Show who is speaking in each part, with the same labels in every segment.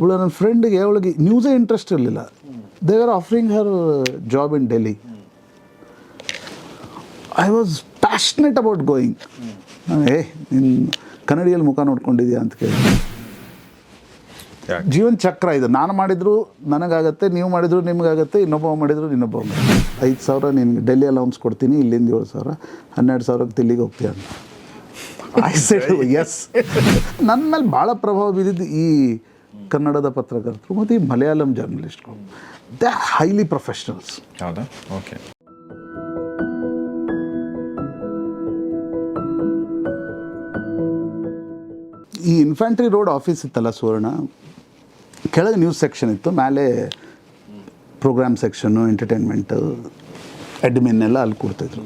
Speaker 1: ಒಬ್ಳು ನನ್ನ ಫ್ರೆಂಡ್ಗೆ ಅವಳಿಗೆ ನ್ಯೂಸೇ ಇಂಟ್ರೆಸ್ಟ್ ಇರಲಿಲ್ಲ. They are offering her job in Delhi I was passionate about going ಏ ನಿನ್ನ ಕನ್ನಡಿಯಲ್ಲಿ ಮುಖ ನೋಡ್ಕೊಂಡಿದ್ಯಾ? ಅಂತ ಕೇಳಿ ಜೀವನ ಚಕ್ರ ಇದು. ನಾನು ಮಾಡಿದ್ರು ನನಗಾಗತ್ತೆ ನೀವು ಮಾಡಿದ್ರು ನಿಮಗಾಗತ್ತೆ ಇನ್ನೊಬ್ಬ ಮಾಡಿದ್ರು ಇನ್ನೊಬ್ಬ ಐದು ಸಾವಿರ ನಿನ್ಗೆ ಡೆಲ್ಲಿ ಅಲೌನ್ಸ್ ಕೊಡ್ತೀನಿ ಇಲ್ಲಿಂದ ಏಳು ಸಾವಿರ. ಹನ್ನೆರಡು ಸಾವಿರಕ್ಕೆ ದಿಲ್ಲಿಗೆ ಹೋಗ್ತೀಯ ಅಂತ. ಐ ಸೆಡ್ ಎಸ್ ನನ್ನ ಮೇಲೆ ಭಾಳ ಪ್ರಭಾವ ಬೀರಿದ್ದು ಈ ಕನ್ನಡದ ಪತ್ರಕರ್ತರು ಮತ್ತು ಈ ಮಲಯಾಳಂ ಜರ್ನಲಿಸ್ಟ್ಗಳು ದೇ ಆರ್ ಹೈಲಿ ಪ್ರೊಫೆಷನಲ್ಸ್
Speaker 2: ಹೌದಾ? ಓಕೆ
Speaker 1: ಈ ಇನ್ಫ್ಯಾಂಟ್ರಿ ರೋಡ್ ಆಫೀಸ್ ಇತ್ತಲ್ಲ ಸುವರ್ಣ? ಕೆಳಗೆ ನ್ಯೂಸ್ ಸೆಕ್ಷನ್ ಇತ್ತು ಮೇಲೆ ಪ್ರೋಗ್ರಾಮ್ ಸೆಕ್ಷನ್ನು ಎಂಟರ್ಟೈನ್ಮೆಂಟು ಅಡ್ಮಿನ್ ಎಲ್ಲ ಅಲ್ಲಿ ಕೊಡ್ತಿದ್ರು.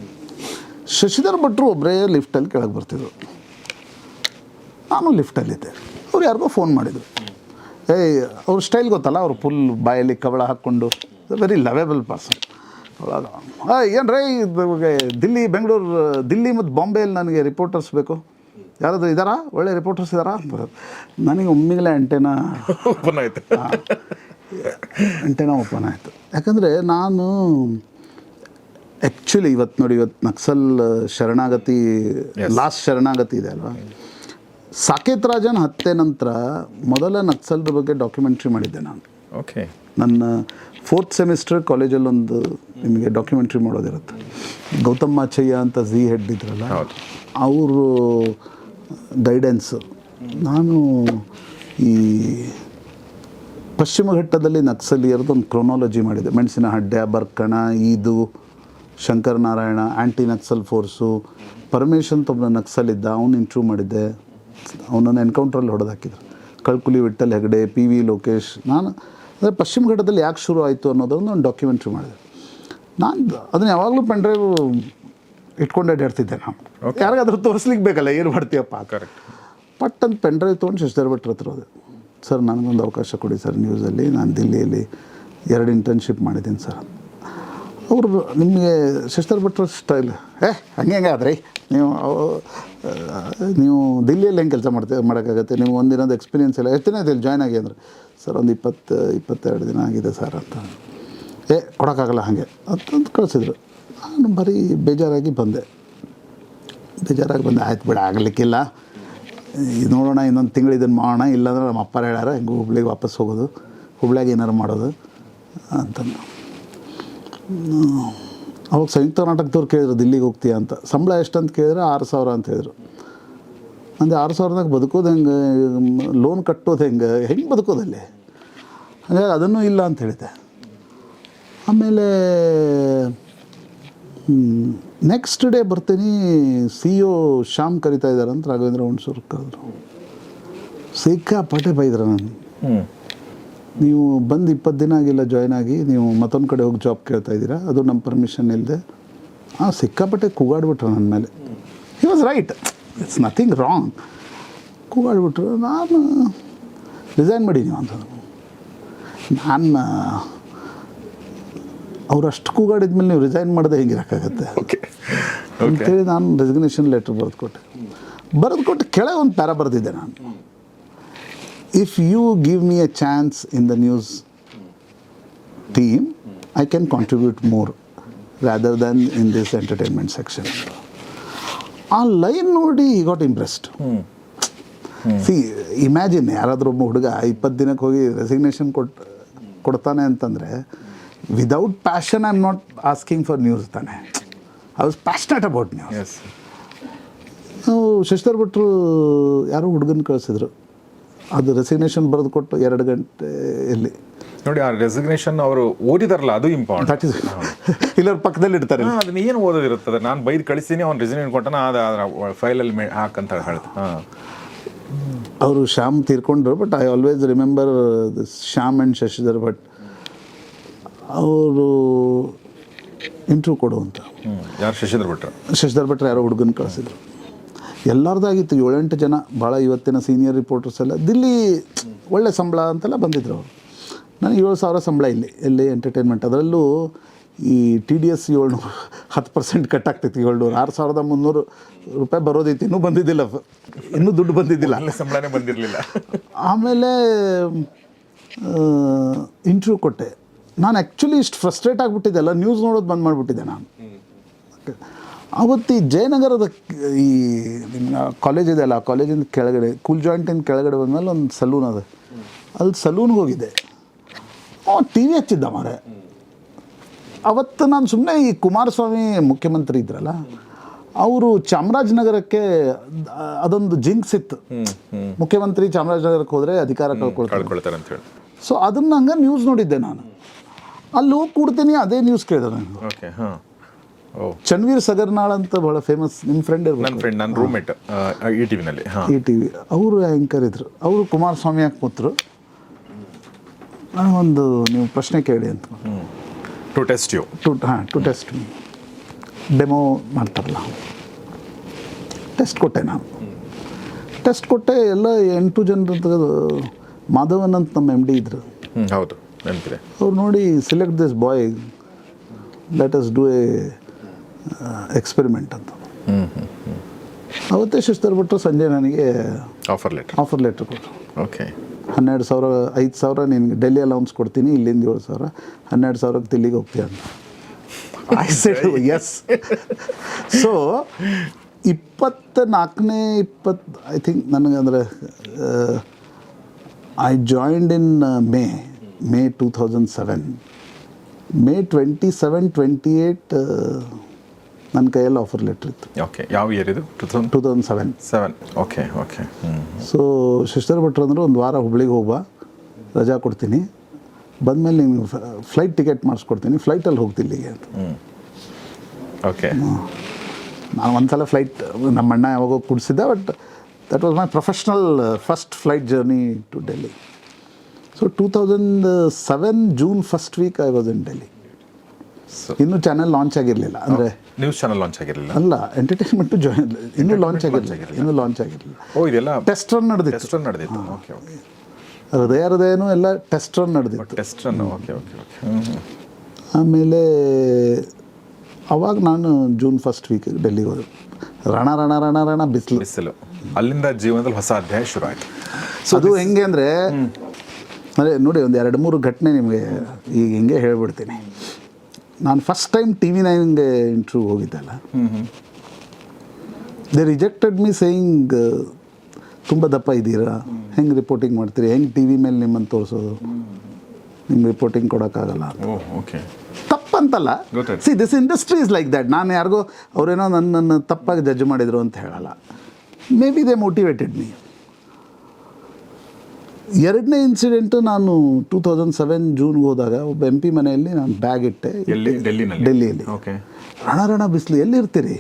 Speaker 1: ಶಶಿಧರ್ ಭಟ್ರು ಒಬ್ಬರೇ ಲಿಫ್ಟಲ್ಲಿ ಕೆಳಗೆ ಬರ್ತಿದ್ರು. ನಾನು ಲಿಫ್ಟಲ್ಲಿದ್ದೆ ಅವ್ರು ಯಾರಿಗೋ ಫೋನ್ ಮಾಡಿದರು. ಏಯ್ ಅವ್ರ ಸ್ಟೈಲ್ ಗೊತ್ತಲ್ಲ ಅವ್ರು ಫುಲ್ ಬಾಯಲ್ಲಿ ಕವಳ ಹಾಕ್ಕೊಂಡು ವೆರಿ ಲವೇಬಲ್ ಪರ್ಸನ್ ಏನು ರೈ ದಿಲ್ಲಿ ಬೆಂಗಳೂರು ದಿಲ್ಲಿ ಮತ್ತು ಬಾಂಬೆಯಲ್ಲಿ ನನಗೆ ರಿಪೋರ್ಟರ್ಸ್ ಬೇಕು. ಯಾರಾದರೂ ಇದ್ದಾರಾ ಒಳ್ಳೆ ರಿಪೋರ್ಟರ್ಸ್ ಇದ್ದಾರಾ ನನಗೆ ಒಮ್ಮಿಗಲೇ ಅಂಟೆನ
Speaker 2: ಓಪನ್ ಆಯ್ತು.
Speaker 1: ಅಂಟೆನ ಓಪನ್ ಆಯಿತು. ಯಾಕಂದರೆ ನಾನು ಆ್ಯಕ್ಚುಲಿ ಇವತ್ತು ನೋಡಿ ಇವತ್ತು ನಕ್ಸಲ್ ಶರಣಾಗತಿ ಲಾಸ್ಟ್ ಶರಣಾಗತಿ ಇದೆ ಅಲ್ವಾ? ಸಾಕೇತ್ ರಾಜನ್ ಹತ್ಯೆ ನಂತರ ಮೊದಲ ನಕ್ಸಲ್ರ ಬಗ್ಗೆ ಡಾಕ್ಯುಮೆಂಟ್ರಿ ಮಾಡಿದ್ದೆ ನಾನು.
Speaker 2: ಓಕೆ
Speaker 1: ನನ್ನ ಫೋರ್ತ್ ಸೆಮಿಸ್ಟರ್ ಕಾಲೇಜಲ್ಲಿ ಒಂದು ನಿಮಗೆ ಡಾಕ್ಯುಮೆಂಟ್ರಿ ಮಾಡೋದಿರುತ್ತೆ. ಗೌತಮ್ ಮಾಚಯ್ಯ ಅಂತ ಝಿ ಹೆಡ್ ಇದ್ರಲ್ಲ. ಅವರು ಗೈಡೆನ್ಸು ನಾನು ಈ ಪಶ್ಚಿಮ ಘಟ್ಟದಲ್ಲಿ ನಕ್ಸಲಿಯರದ್ದು ಒಂದು ಕ್ರೊನಾಲಜಿ ಮಾಡಿದೆ. ಮೆಣಸಿನ ಹಡ್ಡೆ ಬರ್ಕಣ ಈದು ಶಂಕರ ನಾರಾಯಣ ಆ್ಯಂಟಿ ನಕ್ಸಲ್ ಫೋರ್ಸು ಪರಮೇಶ್ ಅಂತ ಒಬ್ಬ ನಕ್ಸಲ್ ಇದ್ದ ಅವನು ಇಂಟ್ರೂ ಮಾಡಿದ್ದೆ. ಅವನನ್ನು ಎನ್ಕೌಂಟ್ರಲ್ಲಿ ಹೊಡೆದಾಕಿದ್ರು. ಕಳ್ಕುಲಿ ವಿಠಲ್ ಹೆಗಡೆ ಪಿ ವಿ ಲೋಕೇಶ್ ನಾನು ಅಂದರೆ ಪಶ್ಚಿಮ ಘಟ್ಟದಲ್ಲಿ ಯಾಕೆ ಶುರು ಆಯಿತು ಅನ್ನೋದನ್ನು ಒಂದು ಡಾಕ್ಯುಮೆಂಟ್ರಿ ಮಾಡಿದೆ. ನಾನು ಅದನ್ನು ಯಾವಾಗಲೂ ಪೆಂಡ್ರೈವ್ ಇಟ್ಕೊಂಡು ಅಡ್ಡಾಡ್ತಿದ್ದೆ ನಾನು. ಯಾರಿಗಾದ್ರೂ ತೋರಿಸ್ಲಿಕ್ಕೆ ಬೇಕಲ್ಲ ಏನು ಮಾಡ್ತೀಯಪ್ಪ?
Speaker 2: ಕರೆಕ್ಟ್
Speaker 1: ಪಟ್ ಅಂತ ಪೆಂಡ್ರೈವ್ ತೊಗೊಂಡು ಶಶಿಧರ್ ಭಟ್ರ ಹತ್ರ ಹೋದೆ ಸರ್ ನನಗೊಂದು ಅವಕಾಶ ಕೊಡಿ ಸರ್ ನ್ಯೂಸಲ್ಲಿ ನಾನು ದಿಲ್ಲಿಯಲ್ಲಿ ಎರಡು ಇಂಟರ್ನ್ಶಿಪ್ ಮಾಡಿದ್ದೀನಿ ಸರ್. ಅವರು ನಿಮಗೆ ಸಿಸ್ಟರ್ ಭಟ್ರ ಸ್ಟೈಲ್ ಏ, ಹಂಗೆ ಹಂಗೆ ಆದ್ರಿ. ನೀವು ನೀವು ದಿಲ್ಲಿಯಲ್ಲಿ ಹೆಂಗೆ ಕೆಲಸ ಮಾಡ್ತೀವಿ ಮಾಡೋಕ್ಕಾಗತ್ತೆ? ನೀವು ಒಂದಿನದ ಎಕ್ಸ್ಪೀರಿಯನ್ಸ್ ಇಲ್ಲ ಎಷ್ಟು ದಿನ ಇಲ್ಲಿ ಜಾಯ್ನ್ ಆಗಿ ಅಂದರೆ? ಸರ್, ಒಂದು ಇಪ್ಪತ್ತು, ಇಪ್ಪತ್ತೆರಡು ದಿನ ಆಗಿದೆ ಸರ್ ಅಂತ. ಏ, ಕೊಡೋಕ್ಕಾಗಲ್ಲ ಹಾಗೆ. ಅಂತ ಕಳಿಸಿದ್ರು. ನಾನು ಬರೀ ಬೇಜಾರಾಗಿ ಬಂದೆ. ಬೇಜಾರಾಗಿ ಬಂದೆ. ಆಯ್ತು ಬಿಡ, ಆಗಲಿಕ್ಕಿಲ್ಲ. ಇದು ನೋಡೋಣ, ಇನ್ನೊಂದು ತಿಂಗಳು ಇದನ್ನು ಮಾಡೋಣ. ಇಲ್ಲಾಂದ್ರೆ ನಮ್ಮ ಅಪ್ಪಾರು ಹೇಳ್ಯಾರ ಹೆಂಗೆ ಹುಬ್ಳಿಗೆ ವಾಪಸ್ ಹೋಗೋದು. ಹುಬ್ಳಿಯಾಗ ಏನಾರು ಮಾಡೋದು. ಅಂತಂದು. ಅವಾಗ ಸಂಯುಕ್ತ ಕರ್ನಾಟಕದವ್ರು ಕೇಳಿದ್ರು, ದಿಲ್ಲಿಗೆ ಹೋಗ್ತೀಯಾ ಅಂತ. ಸಂಬಳ ಎಷ್ಟು ಅಂತ ಕೇಳಿದ್ರೆ ಆರು ಸಾವಿರ ಅಂತ ಹೇಳಿದ್ರು. ಅಂದರೆ ಆರು ಸಾವಿರದಾಗ ಬದುಕೋದು ಹೆಂಗೆ ಲೋನ್ ಕಟ್ಟೋದು ಹೆಂಗೆ ಹೆಂಗೆ ಬದುಕೋದಲ್ಲಿ ಹಾಗಾಗಿ ಅದನ್ನು ಇಲ್ಲ ಅಂತ ಹೇಳಿದೆ. ಆಮೇಲೆ ನೆಕ್ಸ್ಟ್ ಡೇ ಬರ್ತೀನಿ ಸಿ ಇ ಓ ಶ್ಯಾಮ್ ಕರಿತಾ ಇದ್ದಾರೆ ಅಂತ ರಾಘವೇಂದ್ರ ಹುಣ್ಸೂರು ಕರೆದ್ರು. ಸಿಕ್ಕಾಪಟ್ಟೆ ಬೈದ್ರು ನಾನು. ನೀವು ಬಂದು ಇಪ್ಪತ್ತು ದಿನ ಆಗಿಲ್ಲ ಜಾಯ್ನ್ ಆಗಿ ನೀವು ಮತ್ತೊಂದು ಕಡೆ ಹೋಗಿ ಜಾಬ್ ಕೇಳ್ತಾ ಇದ್ದೀರಾ ಅದು ನಮ್ಮ ಪರ್ಮಿಷನ್ ಇಲ್ಲದೆ ಹಾಂ ಸಿಕ್ಕಾಪಟ್ಟೆ ಕೂಗಾಡ್ಬಿಟ್ರು ನನ್ನ ಮೇಲೆ. He was right it's nothing wrong ಕೂಗಾಡ್ಬಿಟ್ರು ನಾನು ರಿಸೈನ್ ಮಾಡಿ ನೀವು ಅಂತ. ನಾನು ಅವ್ರು ಅಷ್ಟು ಕೂಗಾಡಿದ್ಮೇಲೆ ನೀವು ರಿಸೈನ್ ಮಾಡದೆ ಹೆಂಗಿರೋಕ್ಕಾಗತ್ತೆ
Speaker 2: ಓಕೆ
Speaker 1: ಅಂತೇಳಿ ನಾನು ರೆಸಿಗ್ನೇಷನ್ ಲೆಟ್ರ್ ಬರೆದು ಕೊಟ್ಟೆ ಬರೆದು ಕೊಟ್ಟು ಕೆಳಗೆ ಒಂದು ಪ್ಯಾರ ಬರೆದಿದ್ದೆ ನಾನು. If you give me a chance in the news team I can contribute more rather then in this entertainment section ಆ ಲೈನ್ ನೋಡಿ ಈ ಗಾಟ್ ಇಂಪ್ರೆಸ್ಡ್ ಸಿ ಇಮ್ಯಾಜಿನ್ ಯಾರಾದರೂ ಒಬ್ಬ ಹುಡುಗ ಇಪ್ಪತ್ತು ದಿನಕ್ಕೆ ಹೋಗಿ ರೆಸಿಗ್ನೇಷನ್ ಕೊಟ್ಟು ಕೊಡ್ತಾನೆ ಅಂತಂದರೆ without passion I am not asking for news ತಾನೆ I was passionate
Speaker 2: about
Speaker 1: news Shashidhar ಭಟ್ರು ಯಾರೋ ಹುಡುಗನ ಕಳಿಸಿದ್ರು. ಅದು ರೆಸಿಗ್ನೇಷನ್ ಬರೆದು ಕೊಟ್ಟು ಎರಡು ಗಂಟೆ ಇಲ್ಲಿ
Speaker 2: ನೋಡಿ ಆ ರೆಸಿಗ್ನೇಷನ್ ಅವರು ಓದಿದಾರಲ್ಲ ಅದು ಇಂಪಾರ್ಟೆಂಟ್
Speaker 1: ದಟ್ ಇಸ್ ಪಕ್ಕದಲ್ಲಿ ಇಡ್ತಾರೆ
Speaker 2: ಅದನ್ನ ಏನು ಓದೋದಿರುತ್ತದೆ? ನಾನು ಬೈದು ಕಳಿಸ್ತೀನಿ ಅವ್ನು ರೆಸಿಗ್ನೇಷನ್ ಕೊಟ್ಟನ ಅದು ಫೈಲಲ್ಲಿ ಹಾಕಂತ ಹೇಳ್ದೆ. ಹಾಂ.
Speaker 1: ಅವರು Shyam ತೀರ್ಕೊಂಡ್ರು but I always remember this Shyam and Shashidhar Bhat ಅವರು ಇಂಟ್ರ್ಯೂ
Speaker 2: ಕೊಡುವಂತ. ಯಾರು ಶಶಿಧರ್ ಭಟ್ರ?
Speaker 1: ಶಶಿಧರ್ ಭಟ್ರ ಯಾರೋ ಹುಡುಗನ ಕಳಿಸಿದ್ರು. ಎಲ್ಲರದಾಗಿತ್ತು. ಏಳೆಂಟು ಜನ ಭಾಳ ಇವತ್ತಿನ ಸೀನಿಯರ್ ರಿಪೋರ್ಟರ್ಸ್ ಎಲ್ಲ. ದಿಲ್ಲಿ ಒಳ್ಳೆ ಸಂಬಳ ಅಂತೆಲ್ಲ ಬಂದಿದ್ರು ಅವರು. ನನಗೆ ಏಳು ಸಾವಿರ ಸಂಬಳ ಇಲ್ಲಿ ಎಲ್ಲಿ ಎಂಟರ್ಟೈನ್ಮೆಂಟ್ ಅದರಲ್ಲೂ ಈ ಟಿ ಡಿ ಎಸ್ ಏಳ್ನೂರು ಹತ್ತು ಪರ್ಸೆಂಟ್ ಕಟ್ ಆಗ್ತೈತಿ ಏಳ್ನೂರು. ಆರು ಸಾವಿರದ ಮುನ್ನೂರು ರೂಪಾಯಿ ಬರೋದೈತಿ. ಇನ್ನೂ ಬಂದಿದ್ದಿಲ್ಲ. ಇನ್ನೂ ದುಡ್ಡು ಬಂದಿದ್ದಿಲ್ಲ.
Speaker 2: ಅಲ್ಲೇ ಸಂಬಳನೇ ಬಂದಿರಲಿಲ್ಲ.
Speaker 1: ಆಮೇಲೆ ಇಂಟ್ರ್ಯೂ ಕೊಟ್ಟೆ. ನಾನು ಆ್ಯಕ್ಚುಲಿ ಇಷ್ಟು ಫ್ರಸ್ಟ್ರೇಟ್ ಆಗಿಬಿಟ್ಟಿದ್ದೆ. ಎಲ್ಲ ನ್ಯೂಸ್ ನೋಡೋದು ಬಂದ್ ಮಾಡಿಬಿಟ್ಟಿದ್ದೆ ನಾನು. ಅವತ್ತು ಈ ಜಯನಗರದ ಈ ನಿಮ್ಮ ಕಾಲೇಜ್ ಇದೆ ಅಲ್ಲ ಆ ಕಾಲೇಜಿಂದ ಕೆಳಗಡೆ ಕೂಲ್ ಜಾಯಿಂಟಿನ ಕೆಳಗಡೆ ಬಂದಮೇಲೆ ಒಂದು ಸಲೂನ್ ಅದ. ಅಲ್ಲಿ ಸಲೂನ್ಗೆ ಹೋಗಿದ್ದೆ. ಅವ ಟಿ ವಿ ಹಚ್ಚಿದ್ದ ಮಾರೆ. ಅವತ್ತು ನಾನು ಸುಮ್ಮನೆ ಈ ಕುಮಾರಸ್ವಾಮಿ ಮುಖ್ಯಮಂತ್ರಿ ಇದ್ರಲ್ಲ ಅವರು ಚಾಮರಾಜನಗರಕ್ಕೆ ಅದೊಂದು ಜಿಂಕ್ಸ್ ಇತ್ತು ಮುಖ್ಯಮಂತ್ರಿ ಚಾಮರಾಜನಗರಕ್ಕೆ ಹೋದರೆ ಅಧಿಕಾರ ಕಳ್ಕೊಳ್ತಾರೆ
Speaker 2: ಅಂತ. ಹೇಳಿ.
Speaker 1: ಸೊ ಅದನ್ನ ಹಂಗೆ ನ್ಯೂಸ್ ನೋಡಿದ್ದೆ ನಾನು. ಅಲ್ಲಿ ಹೋಗಿ ಕೂಡ್ತೀನಿ ಅದೇ ನ್ಯೂಸ್ ಕೇಳಿದೆ ನಾನು
Speaker 2: ಓಕೆ ಹಾಂ. ಓ
Speaker 1: ಚನ್ವೀರ್ ಸಗರ್ನಾಳ್ ಅಂತ ಬಹಳ ಫೇಮಸ್ ನಿಮ್ಮ ಫ್ರೆಂಡ್
Speaker 2: ನನ್ನ ಫ್ರೆಂಡ್ ನನ್ನ ರೂಮ್ಮೇಟ್ ಈ ಟಿ ವಿನಲ್ಲಿ
Speaker 1: ಈ ಟಿ ವಿ ಅವರು ಆ್ಯಂಕರ್ ಇದ್ರು. ಅವರು ಕುಮಾರಸ್ವಾಮಿ ಯಾಕೆ ನಾನು ಒಂದು ನೀವು ಪ್ರಶ್ನೆ ಕೇಳಿ ಅಂತ.
Speaker 2: ಟು ಟೆಸ್ಟ್ ಯು
Speaker 1: ಟು ಹಾಂ ಟು ಟೆಸ್ಟ್ ಡೆಮೋ ಮಾಡ್ತಾರಲ್ಲ. ಟೆಸ್ಟ್ ಕೊಟ್ಟೆ ನಾನು. ಟೆಸ್ಟ್ ಕೊಟ್ಟೆ ಎಲ್ಲ ಎಂಟು ಜನರ ತೆಗೆದು ಮಾಧವನ್ ಅಂತ ನಮ್ಮ ಎಂ ಡಿ ಇದ್ರು.
Speaker 2: ಹೌದು ನೆನಪಿದೆ
Speaker 1: ಅವ್ರು ನೋಡಿ select this boy let us do a experiment ಅಂತ. ಅವತ್ತೇ ಶಿಸ್ತರ್ ಬಿಟ್ಟು ಸಂಜೆ ನನಗೆ
Speaker 2: ಆಫರ್ ಲೆಟರ್
Speaker 1: ಆಫರ್ ಲೆಟ್ರ್ ಕೊಟ್ಟರು.
Speaker 2: ಓಕೆ
Speaker 1: ಹನ್ನೆರಡು ಸಾವಿರ ಐದು ಸಾವಿರ ನಿನ್ಗೆ ಡೆಲ್ಲಿ ಅಲೌನ್ಸ್ ಕೊಡ್ತೀನಿ ಇಲ್ಲಿಂದ ಏಳು ಸಾವಿರ. ಹನ್ನೆರಡು ಸಾವಿರಕ್ಕೆ ದಿಲ್ಲಿಗೆ ಹೋಗ್ತೀಯ ಅಂತ. ಐ ಸೆಡ್ ಎಸ್ ಸೊ ಇಪ್ಪತ್ತ ನಾಲ್ಕನೇ ಇಪ್ಪತ್ತು ಐ ಥಿಂಕ್ ನನಗೆ ಅಂದರೆ I joined in May May two thousand seven May twenty seven twenty eight ನನ್ನ ಕೈಯಲ್ಲಿ ಆಫರ್ ಲೆಟ್ರ್ ಇತ್ತು.
Speaker 2: ಓಕೆ ಯಾವ ಇಯರ್ ಇದು? Two
Speaker 1: thousand two thousand
Speaker 2: seven seven okay okay
Speaker 1: so ಶಿಸ್ಟರ್ ಭಟ್ರು ಅಂದ್ರೆ ಒಂದು ವಾರ ಹುಬ್ಳಿಗೆ ಹೋಗ್ಬಾ ರಜಾ ಕೊಡ್ತೀನಿ. ಬಂದಮೇಲೆ ನಿಮ್ಗೆ ಫ್ಲೈಟ್ ಟಿಕೆಟ್ ಮಾಡಿಸ್ಕೊಡ್ತೀನಿ ಫ್ಲೈಟಲ್ಲಿ ಹೋಗ್ತಿಲ್ಲ ಇಲ್ಲಿಗೆ ಅಂತ.
Speaker 2: ಓಕೆ
Speaker 1: ನಾನು ಒಂದ್ಸಲ ಫ್ಲೈಟ್ ನಮ್ಮ ಅಣ್ಣ ಯಾವಾಗೋ ಕುಡಿಸಿದ್ದೆ but that was my professional first flight journey to Delhi so two thousand seven June first week I was in Delhi
Speaker 2: so
Speaker 1: ಇನ್ನೂ ಚಾನೆಲ್ ಲಾಂಚ್ ಆಗಿರಲಿಲ್ಲ. ಅಂದರೆ
Speaker 2: ನ್ಯೂಸ್ ಚಾನಲ್ ಲಾಂಚ್ ಆಗಿರಲಿಲ್ಲ.
Speaker 1: ಅಲ್ಲ ಎಂಟರ್ಟೈನ್ಮೆಂಟ್ ಜಾಯಿನ್ ಇನ್ನೂ ಲಾಂಚ್ ಆಗಿರಲಿಲ್ಲ. ಇನ್ನೂ ಲಾಂಚ್ ಆಗಿರಲಿಲ್ಲ.
Speaker 2: ಓ ಇದೆಲ್ಲ
Speaker 1: ಟೆಸ್ಟ್ ರನ್ ನಡೆದಿತ್ತು.
Speaker 2: ಟೆಸ್ಟ್ ರನ್ ನಡೆದಿತ್ತು. ಓಕೆ ಓಕೆ
Speaker 1: ಹೃದಯ ಹೃದಯನೂ ಎಲ್ಲ ಟೆಸ್ಟ್ ರನ್ ನಡೆದಿತ್ತು.
Speaker 2: Test run okay okay okay
Speaker 1: ಆಮೇಲೆ ಅವಾಗ ನಾನು ಜೂನ್ ಫಸ್ಟ್ ವೀಕ್ ಡೆಲ್ಲಿಗೆ ಹೋದೆ. ರಣ ರಣ ರಣ ರಣ ಬಿಸಿಲು.
Speaker 2: ಬಿಸಿಲು. ಅಲ್ಲಿಂದ ಜೀವನದಲ್ಲಿ ಹೊಸ ಅಧ್ಯಾಯ ಶುರು ಆಯಿತು.
Speaker 1: ಸೊ ಅದು ಹೆಂಗೆ ಅಂದರೆ ಅದೇ ನೋಡಿ ಒಂದು ಎರಡು ಮೂರು ಘಟನೆ ನಿಮಗೆ ಈಗ ಹಿಂಗೆ ಹೇಳ್ಬಿಡ್ತೀನಿ. ನಾನು ಫಸ್ಟ್ ಟೈಮ್ ಟಿ ವಿ ನೈನ್ಗೆ ಇಂಟ್ರ್ಯೂ ಹೋಗಿದ್ದಲ್ಲ. ದೇ ರಿಜೆಕ್ಟೆಡ್ ಮೀ ಸೇಯಿಂಗ್ ತುಂಬ ದಪ್ಪ ಇದ್ದೀರಾ? ಹೆಂಗೆ ರಿಪೋರ್ಟಿಂಗ್ ಮಾಡ್ತೀರಿ? ಹೆಂಗೆ ಟಿ ವಿ ಮೇಲೆ ನಿಮ್ಮನ್ನು ತೋರಿಸೋದು? ನಿಮ್ಗೆ ರಿಪೋರ್ಟಿಂಗ್ ಕೊಡೋಕ್ಕಾಗಲ್ಲ
Speaker 2: okay
Speaker 1: ತಪ್ಪಂತಲ್ಲ. See this industry is like that ನಾನು ಯಾರಿಗೋ ಅವರೇನೋ ನನ್ನನ್ನು ತಪ್ಪಾಗಿ ಜಡ್ಜ್ ಮಾಡಿದ್ರು ಅಂತ ಹೇಳಲ್ಲ. May be they motivated me ಎರಡನೇ ಇನ್ಸಿಡೆಂಟು ನಾನು ಟೂ ತೌಸಂಡ್ ಸೆವೆನ್ ಜೂನ್ಗೆ ಹೋದಾಗ ಒಬ್ಬ ಎಂ ಪಿ ಮನೆಯಲ್ಲಿ ನಾನು ಬ್ಯಾಗ್ ಇಟ್ಟೆ. ಡೆಲ್ಲಿಯಲ್ಲಿ.
Speaker 2: ಓಕೆ.
Speaker 1: ರಣ ರಣ ಬಿಸಿಲು ಎಲ್ಲಿರ್ತೀರಿ?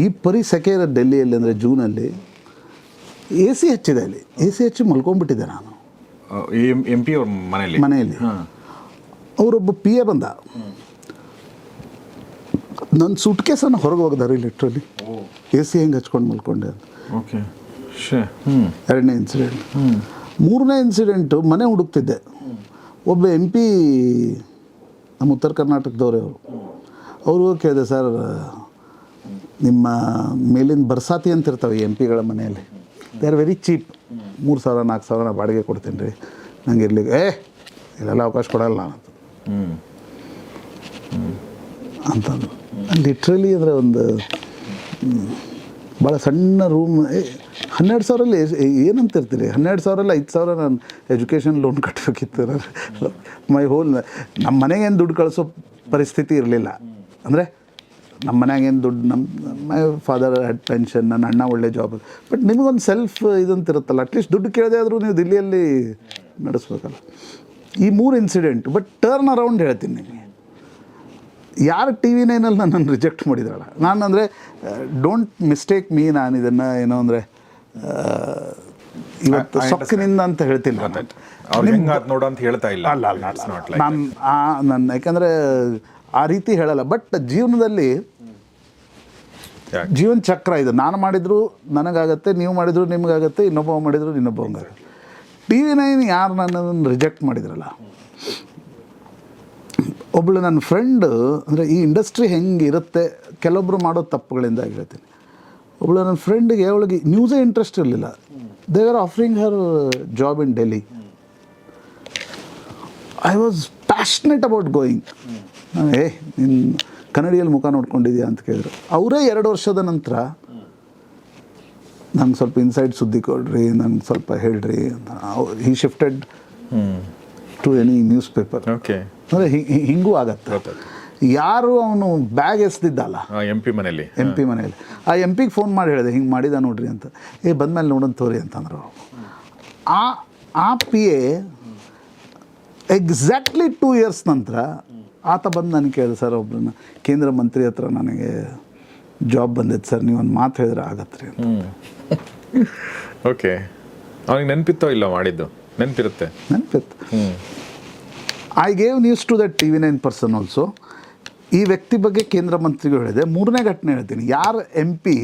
Speaker 1: ಈ ಪರಿ ಸೆಕೆ ಇರೋ ಡೆಲ್ಲಿಯಲ್ಲಿ ಅಂದರೆ ಜೂನಲ್ಲಿ ಎ ಸಿ ಹಚ್ಚಿದೆ ಅಲ್ಲಿ. ಎ ಸಿ ಹಚ್ಚಿ ಮಲ್ಕೊಂಡ್ಬಿಟ್ಟಿದ್ದೆ ನಾನು.
Speaker 2: ಎಂ ಪಿ ಅವ್ರ ಮನೆಯಲ್ಲಿ?
Speaker 1: ಮನೆಯಲ್ಲಿ. ಅವರೊಬ್ಬ ಪಿ ಎ ಬಂದ. ನನ್ನ ಸುಟ್ಕೇಸನ್ನು ಹೊರಗೆ ಹೋಗಿದ್ದಾರೆ ಲಿಟ್ರಲಿ ಎ ಸಿ ಹೆಂಗೆ ಹಚ್ಕೊಂಡು ಮಲ್ಕೊಂಡೆ ಅಂತ.
Speaker 2: ಓಕೆ.
Speaker 1: ಎರಡನೇ ಇನ್ಸಿಡೆಂಟ್ ಮೂರನೇ ಇನ್ಸಿಡೆಂಟು ಮನೆ ಹುಡುಕ್ತಿದ್ದೆ. ಒಬ್ಬ ಎಂ ಪಿ ನಮ್ಮ ಉತ್ತರ ಕರ್ನಾಟಕದವರೇ ಅವರು. ಅವರು ಕೇಳಿದೆ ಸರ್, ನಿಮ್ಮ ಮೇಲಿನ ಬರ್ಸಾತಿ ಅಂತ ಇರ್ತವೆ ಎಂ ಪಿಗಳ ಮನೆಯಲ್ಲಿ. ದೇ ಆರ್ ವೆರಿ ಚೀಪ್ ಮೂರು ಸಾವಿರ, ನಾಲ್ಕು ಸಾವಿರ ನಾ ಬಾಡಿಗೆ ಕೊಡ್ತೀನಿ ರೀ. ನಂಗೆ ಇರ್ಲಿಕ್ಕೆ ಏ, ಇಲ್ಲೆಲ್ಲ ಅವಕಾಶ ಕೊಡಲ್ಲ ನಾನು ಅಂತಂದು. ಲಿಟ್ರಲಿ ಅಂದರೆ ಒಂದು ಭಾಳ ಸಣ್ಣ ರೂಮ್ ಹನ್ನೆರಡು ಸಾವಿರಲ್ಲಿ ಏನಂತ ಇರ್ತೀರಿ ಹನ್ನೆರಡು ಅಲ್ಲ ಐದು ಸಾವಿರ ನಾನು ಎಜುಕೇಷನ್ ಲೋನ್ ಕಟ್ಟಬೇಕಿತ್ತು ಮೈ ಹೋಲ್ ನಮ್ಮ ಮನೆಗೇನು ದುಡ್ಡು ಕಳಿಸೋ ಪರಿಸ್ಥಿತಿ ಇರಲಿಲ್ಲ. ಅಂದರೆ ನಮ್ಮ ಮನ್ಯಾಗೇನು ದುಡ್ಡು ನಮ್ಮ ಮೈ ಫಾದರ್ ಹ್ಯಾಡ್ ಪೆನ್ಷನ್ ನನ್ನ ಅಣ್ಣ ಒಳ್ಳೆ ಜಾಬ್ ಬಟ್ ನಿಮಗೊಂದು ಸೆಲ್ಫ್ ಇದಂತಿರುತ್ತಲ್ಲ ಅಟ್ಲೀಸ್ಟ್ ದುಡ್ಡು ಕೇಳದೆ ಆದರೂ ನೀವು ದಿಲ್ಲಿಯಲ್ಲಿ ನಡೆಸ್ಬೇಕಲ್ಲ. ಈ ಮೂರು ಇನ್ಸಿಡೆಂಟ್ ಬಟ್ ಟರ್ನ್ ಅರೌಂಡ್ ಹೇಳ್ತೀನಿ ನಿಮಗೆ. ಯಾರು ಟಿ ವಿ ನೈನಲ್ಲಿ ನನ್ನನ್ನು ರಿಜೆಕ್ಟ್ ಮಾಡಿದ್ರಲ್ಲ ನಾನು ಅಂದರೆ ಡೋಂಟ್ ಮಿಸ್ಟೇಕ್ ಮೀ ನಾನು ಇದನ್ನು ಏನೋ ಅಂದರೆ ಇವತ್ತು ಸೊಕ್ಕಿನಿಂದ ಅಂತ ಹೇಳ್ತಿಲ್ಲ
Speaker 2: ನೋಡು ಅಂತ ಹೇಳ್ತಾ ಇಲ್ಲ.
Speaker 1: ಅಲ್ಲ ಅಲ್ಲ ನಾನು ಆ ನನ್ನ ಯಾಕಂದರೆ ಆ ರೀತಿ ಹೇಳಲ್ಲ. ಬಟ್ ಜೀವನದಲ್ಲಿ ಜೀವನ ಚಕ್ರ ಇದು. ನಾನು ಮಾಡಿದ್ರು ನನಗಾಗತ್ತೆ ನೀವು ಮಾಡಿದ್ರು ನಿಮಗಾಗತ್ತೆ ಇನ್ನೊಬ್ಬ ಮಾಡಿದ್ರು ಇನ್ನೊಬ್ಬ ಟಿ ವಿ ನೈನ್ ಯಾರು ನನ್ನನ್ನು ರಿಜೆಕ್ಟ್ ಮಾಡಿದ್ರಲ್ಲ? ಒಬ್ಬಳು ನನ್ನ ಫ್ರೆಂಡ್ ಅಂದರೆ ಈ ಇಂಡಸ್ಟ್ರಿ ಹೆಂಗೆ ಇರುತ್ತೆ ಕೆಲವೊಬ್ಬರು ಮಾಡೋ ತಪ್ಪುಗಳಿಂದ ಹೇಳ್ತೀನಿ. ಒಬ್ಬಳು ನನ್ನ ಫ್ರೆಂಡ್ಗೆ ಅವಳಿಗೆ ನ್ಯೂಸೇ ಇಂಟ್ರೆಸ್ಟ್ ಇರಲಿಲ್ಲ. They are offering her job in Delhi I was passionate about going ನಾನು ಏ ನಿನ್ನ ಕನ್ನಡಿಯಲ್ಲಿ ಮುಖ ನೋಡ್ಕೊಂಡಿದ್ಯಾ? ಅಂತ ಕೇಳಿದ್ರು. ಅವರೇ ಎರಡು ವರ್ಷದ ನಂತರ ನಂಗೆ ಸ್ವಲ್ಪ ಇನ್ಸೈಡ್ ಸುದ್ದಿ ಕೊಡ್ರಿ ನಂಗೆ ಸ್ವಲ್ಪ ಹೇಳ್ರಿ ಅಂತ. He shifted to any news paper
Speaker 2: okay
Speaker 1: ಅಂದರೆ ಹಿಂಗೂ ಆಗತ್ತೆ. ಯಾರು ಅವನು ಬ್ಯಾಗ್ ಎಸ್ದಿದ್ದಲ್ಲ.
Speaker 2: ಎಂ ಪಿ ಮನೆಯಲ್ಲಿ.
Speaker 1: ಎಂ ಪಿ ಮನೆಯಲ್ಲಿ. ಆ ಎಂ ಪಿಗೆ ಫೋನ್ ಮಾಡಿ ಹೇಳಿದೆ ಹಿಂಗೆ ಮಾಡಿದ ನೋಡ್ರಿ ಅಂತ. ಏ ಬಂದ್ಮೇಲೆ ನೋಡೋಣ ತೋರಿ ಅಂತಂದ್ರು. ಆ ಆ P A exactly two years ನಂತರ ಆತ ಬಂದು ನನಗೆ ಕೇಳಿದೆ ಸರ್ ಒಬ್ಬರನ್ನ ಕೇಂದ್ರ ಮಂತ್ರಿ ಹತ್ರ ನನಗೆ ಜಾಬ್ ಬಂದಿತ್ತು ಸರ್ ನೀವು ಒಂದು ಮಾತು ಹೇಳಿದ್ರೆ ಆಗತ್ತೆ ರೀ ಅಂತ
Speaker 2: ಓಕೆ ಅವ್ನಿಗೆ ನೆನಪಿತ್ತೋ ಇಲ್ಲ ಮಾಡಿದ್ದು? ನೆನಪಿರುತ್ತೆ?
Speaker 1: ನೆನಪಿತ್ತು. I gave news to that T V nine person also ಈ ವ್ಯಕ್ತಿ ಬಗ್ಗೆ ಕೇಂದ್ರ ಮಂತ್ರಿಗಳು ಹೇಳಿದೆ. ಮೂರನೇ ಘಟನೆ ಹೇಳ್ತೀನಿ. ಯಾರು ಎಂ ಪಿ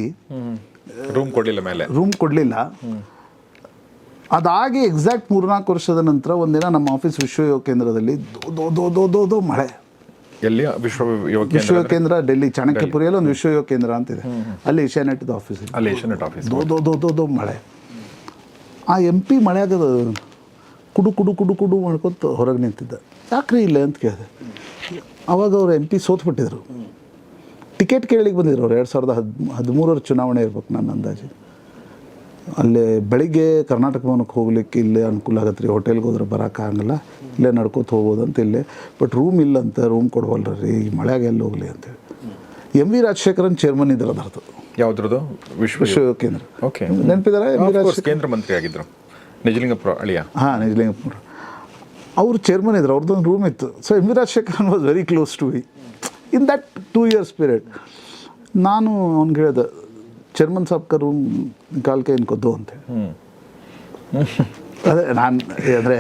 Speaker 2: ರೂಮ್ ಕೊಡಲಿಲ್ಲ ಮೇಲೆ.
Speaker 1: ರೂಮ್ ಕೊಡಲಿಲ್ಲ. ಅದಾಗಿ ಎಕ್ಸಾಕ್ಟ್ ಮೂರ್ನಾಲ್ಕು ವರ್ಷದ ನಂತರ ಒಂದಿನ ನಮ್ಮ ಆಫೀಸ್ ವಿಶ್ವ ಯೋಗ ಕೇಂದ್ರದಲ್ಲಿ ದೋ ದೋ ದೋ ದೋ ದೋ ದೋ ಮಳೆ.
Speaker 2: ಎಲ್ಲಿ? ವಿಶ್ವ ವಿಶ್ವಯೋಗ
Speaker 1: ವಿಶ್ವ
Speaker 2: ಕೇಂದ್ರ
Speaker 1: ಡೆಲ್ಲಿ ಚಾಣಕ್ಯಪುರಿಯಲ್ಲಿ ಒಂದು ವಿಶ್ವ ಯೋಗ ಕೇಂದ್ರ ಅಂತಿದೆ ಅಲ್ಲಿ ಏಷ್ಯಾನೆಟ್ ಆಫೀಸ್
Speaker 2: ಅಲ್ಲಿ ಏಷ್ಯಾನೆಟ್ ಆಫೀಸ್
Speaker 1: ದೋ ದೋ ದೋ ದೋ ದೋ ಮಳೆ. ಆ ಎಂ ಪಿ ಮಳೆಯಾಗದ ಕುಡು ಕುಡು ಕುಡು ಕುಡು ಮಾಡ್ಕೊತ ಹೊರಗೆ ನಿಂತಿದ್ದ. ಯಾಕ್ರಿ ಇಲ್ಲ ಅಂತ ಕೇಳಿದೆ. ಅವಾಗ ಅವ್ರು ಎಂ ಪಿ ಸೋತ್ಬಿಟ್ಟಿದ್ರು. ಟಿಕೆಟ್ ಕೇಳಿಗೆ ಬಂದಿದ್ರು ಅವ್ರು ಎರಡು ಸಾವಿರದ ಹದ್ ಹದಿಮೂರರ ಚುನಾವಣೆ ಇರ್ಬೇಕು ನನ್ನ ಅಂದಾಜು. ಅಲ್ಲೇ ಬೆಳಿಗ್ಗೆ ಕರ್ನಾಟಕ ಭವನಕ್ಕೆ ಹೋಗ್ಲಿಕ್ಕೆ ಇಲ್ಲೇ ಅನುಕೂಲ ಆಗತ್ತೆ ರೀ ಹೋಟೆಲ್ಗೆ ಹೋದ್ರೆ ಬರೋಕ್ಕಾಗಲ್ಲ ಇಲ್ಲೇ ನಡ್ಕೋತ ಹೋಗ್ಬೋದು ಅಂತ ಇಲ್ಲೇ ಬಟ್ ರೂಮ್ ಇಲ್ಲ ಅಂತ ರೂಮ್ ಕೊಡವಲ್ರ ರೀ ಈ ಮಳೆಯಾಗ ಎಲ್ಲಿ ಹೋಗಲಿ ಅಂತೇಳಿ ಎಂ ವಿ ರಾಜಶೇಖರನ್ ಚೇರ್ಮನ್ ಇದ್ರ ಅದರದ್ದು
Speaker 2: ಯಾವ್ದ್ರದ್ದು? ವಿಶ್ವ
Speaker 1: ಕೇಂದ್ರ.
Speaker 2: ಓಕೆ
Speaker 1: ನೆನಪಿದಾರೆ
Speaker 2: ಕೇಂದ್ರ ಮಂತ್ರಿ ಆಗಿದ್ರು ನಿಜಲಿಂಗಪುರ ಅಳಿಯ.
Speaker 1: ಹಾಂ ನಿಜಲಿಂಗಪುರ. ಅವರು ಚೇರ್ಮನ್ ಇದ್ರು ಅವ್ರದ್ದೊಂದು ರೂಮ್ ಇತ್ತು. So M V Rajashekaran was very close to we in that two years period ನಾನು ಅವ್ನಿಗೆ ಹೇಳಿದೆ ಚೇರ್ಮನ್ ಸಾಬ್ಕ ರೂಮ್ ಕಾಲ್ಕೆ ಇನ್ಕೊದ್ದು ಅಂತೇಳಿ ಅದೇ ನಾನು ಅಂದರೆ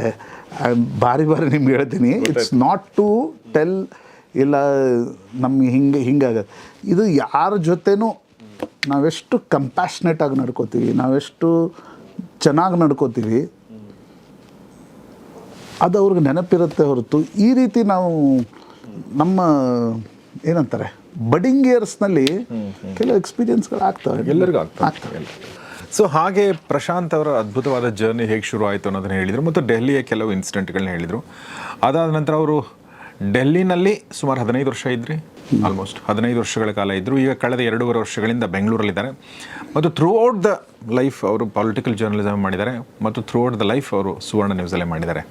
Speaker 1: ಬಾರಿ ಬಾರಿ ನಿಮ್ಗೆ ಹೇಳ್ತೀನಿ ಇಟ್ಸ್ ನಾಟ್ ಟು ಟೆಲ್ ಇಲ್ಲ ನಮ್ಗೆ ಹಿಂಗೆ ಹಿಂಗಾಗತ್ತೆ ಇದು ಯಾರ ಜೊತೆನೂ ನಾವೆಷ್ಟು ಕಂಪ್ಯಾಷ್ನೇಟಾಗಿ ನಡ್ಕೋತೀವಿ ನಾವೆಷ್ಟು ಚೆನ್ನಾಗಿ ನಡ್ಕೋತೀವಿ ಅದು ಅವ್ರಿಗೆ ನೆನಪಿರುತ್ತೆ ಹೊರತು ಈ ರೀತಿ ನಾವು ನಮ್ಮ ಏನಂತಾರೆ ಬಡಿಂಗ್ ಇಯರ್ಸ್ನಲ್ಲಿ ಕೆಲವು ಎಕ್ಸ್ಪೀರಿಯನ್ಸ್ಗಳು ಆಗ್ತವೆ.
Speaker 2: ಎಲ್ಲರಿಗೂ ಆಗ್ತವೆ. ಸೊ ಹಾಗೆ ಪ್ರಶಾಂತ್ ಅವರ ಅದ್ಭುತವಾದ ಜರ್ನಿ ಹೇಗೆ ಶುರು ಆಯಿತು ಅನ್ನೋದನ್ನು ಹೇಳಿದರು ಮತ್ತು ಡೆಲ್ಲಿಯ ಕೆಲವು ಇನ್ಸಿಡೆಂಟ್ಗಳನ್ನ ಹೇಳಿದರು. ಅದಾದ ನಂತರ ಅವರು ಡೆಲ್ಲಿನಲ್ಲಿ ಸುಮಾರು ಹದಿನೈದು ವರ್ಷ ಇದ್ರಿ? ಆಲ್ಮೋಸ್ಟ್ ಹದಿನೈದು ವರ್ಷಗಳ ಕಾಲ ಇದ್ದರು ಈಗ ಕಳೆದ ಎರಡೂವರೆ ವರ್ಷಗಳಿಂದ ಬೆಂಗಳೂರಲ್ಲಿದ್ದಾರೆ. ಮತ್ತು ಥ್ರೂ ಔಟ್ ದ ಲೈಫ್ ಅವರು ಪೊಲಿಟಿಕಲ್ ಜರ್ನಲಿಸಮ್ ಮಾಡಿದ್ದಾರೆ. ಮತ್ತು ಥ್ರೂ ಔಟ್ ದ ಲೈಫ್ ಅವರು ಸುವರ್ಣ ನ್ಯೂಸಲ್ಲೇ ಮಾಡಿದ್ದಾರೆ.